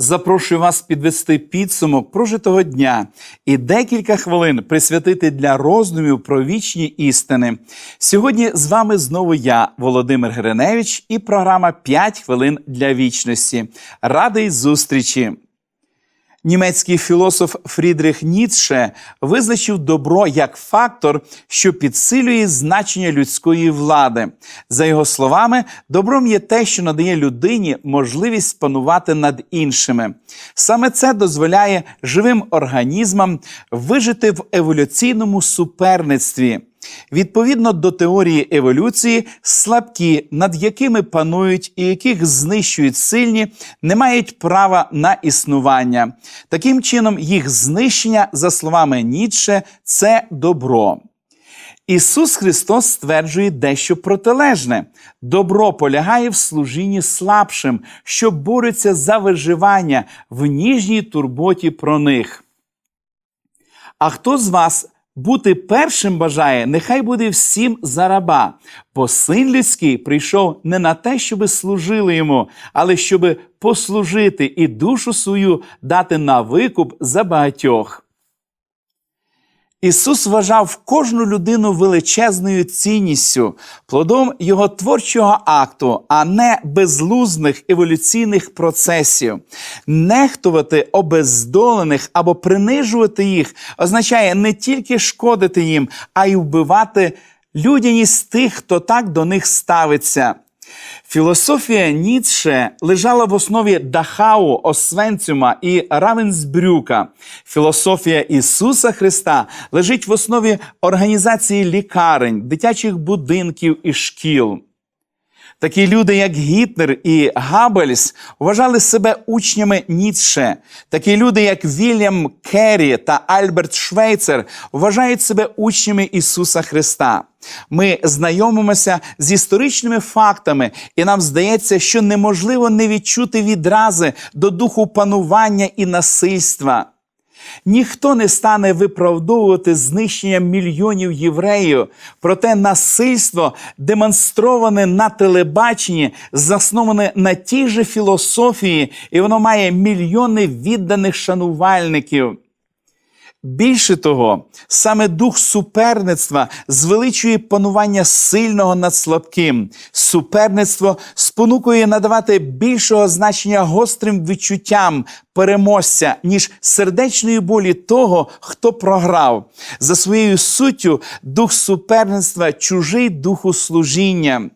Запрошую вас підвести підсумок прожитого дня і декілька хвилин присвятити для роздумів про вічні істини. Сьогодні з вами знову я, Володимир Гриневич, і програма «5 хвилин для вічності. Радий зустрічі! Німецький філософ Фрідрих Ніцше визначив добро як фактор, що підсилює значення людської влади. За його словами, добром є те, що надає людині можливість панувати над іншими. Саме це дозволяє живим організмам вижити в еволюційному суперництві. Відповідно до теорії еволюції, слабкі, над якими панують і яких знищують сильні, не мають права на існування. Таким чином, їх знищення, за словами Ніцше, це добро. Ісус Христос стверджує дещо протилежне: добро полягає в служінні слабшим, що борються за виживання в ніжній турботі про них. А хто з вас бути першим бажає, нехай буде всім за раба, бо син людський прийшов не на те, щоби служили йому, але щоби послужити і душу свою дати на викуп за багатьох. Ісус вважав кожну людину величезною цінністю, плодом його творчого акту, а не безлузних еволюційних процесів. Нехтувати обездолених або принижувати їх означає не тільки шкодити їм, а й вбивати людяність тих, хто так до них ставиться. Філософія Ніцше лежала в основі Дахау, Освенцюма і Равенсбрюка. Філософія Ісуса Христа лежить в основі організації лікарень, дитячих будинків і шкіл. Такі люди, як Гітлер і Габбельс, вважали себе учнями Ніцше. Такі люди, як Вільям Керрі та Альберт Швейцер, вважають себе учнями Ісуса Христа. Ми знайомимося з історичними фактами, і нам здається, що неможливо не відчути відрази до духу панування і насильства. Ніхто не стане виправдовувати знищення мільйонів євреїв, проте насильство, демонстроване на телебаченні, засноване на тій же філософії, і воно має мільйони відданих шанувальників. Більше того, саме дух суперництва звеличує панування сильного над слабким. Суперництво спонукує надавати більшого значення гострим відчуттям переможця, ніж сердечної болі того, хто програв. За своєю суттю, дух суперництва чужий духу служіння.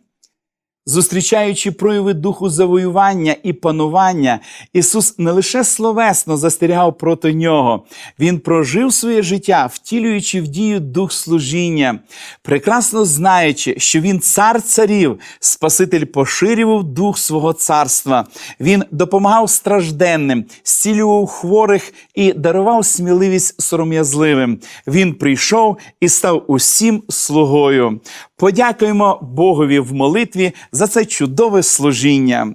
Зустрічаючи прояви духу завоювання і панування, Ісус не лише словесно застерігав проти нього, Він прожив своє життя, втілюючи в дію дух служіння, прекрасно знаючи, що Він цар царів, Спаситель поширював дух свого царства. Він допомагав стражденним, зцілював хворих і дарував сміливість сором'язливим. Він прийшов і став усім слугою. Подякуємо Богові в молитві за це чудове служіння.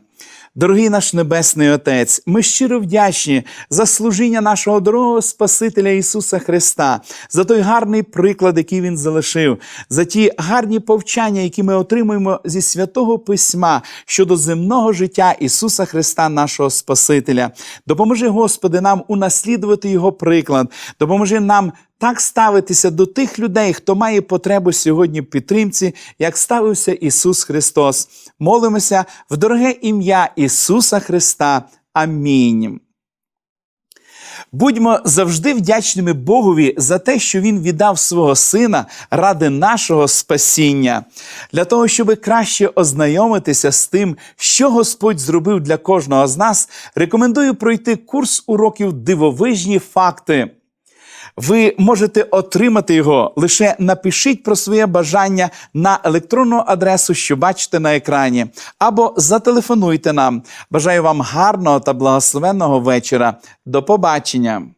Дорогий наш Небесний Отець, ми щиро вдячні за служіння нашого дорогого Спасителя Ісуса Христа, за той гарний приклад, який Він залишив, за ті гарні повчання, які ми отримуємо зі святого Письма щодо земного життя Ісуса Христа, нашого Спасителя. Допоможи, Господи, нам унаслідувати Його приклад, допоможи нам так ставитися до тих людей, хто має потребу сьогодні в підтримці, як ставився Ісус Христос. Молимося в дороге ім'я Ісуса Христа. Амінь. Будьмо завжди вдячними Богові за те, що Він віддав свого Сина ради нашого спасіння, для того, щоб краще ознайомитися з тим, що Господь зробив для кожного з нас, рекомендую пройти курс уроків дивовижні факти. Ви можете отримати його. Лише напишіть про своє бажання на електронну адресу, що бачите на екрані, або зателефонуйте нам. Бажаю вам гарного та благословенного вечора. До побачення!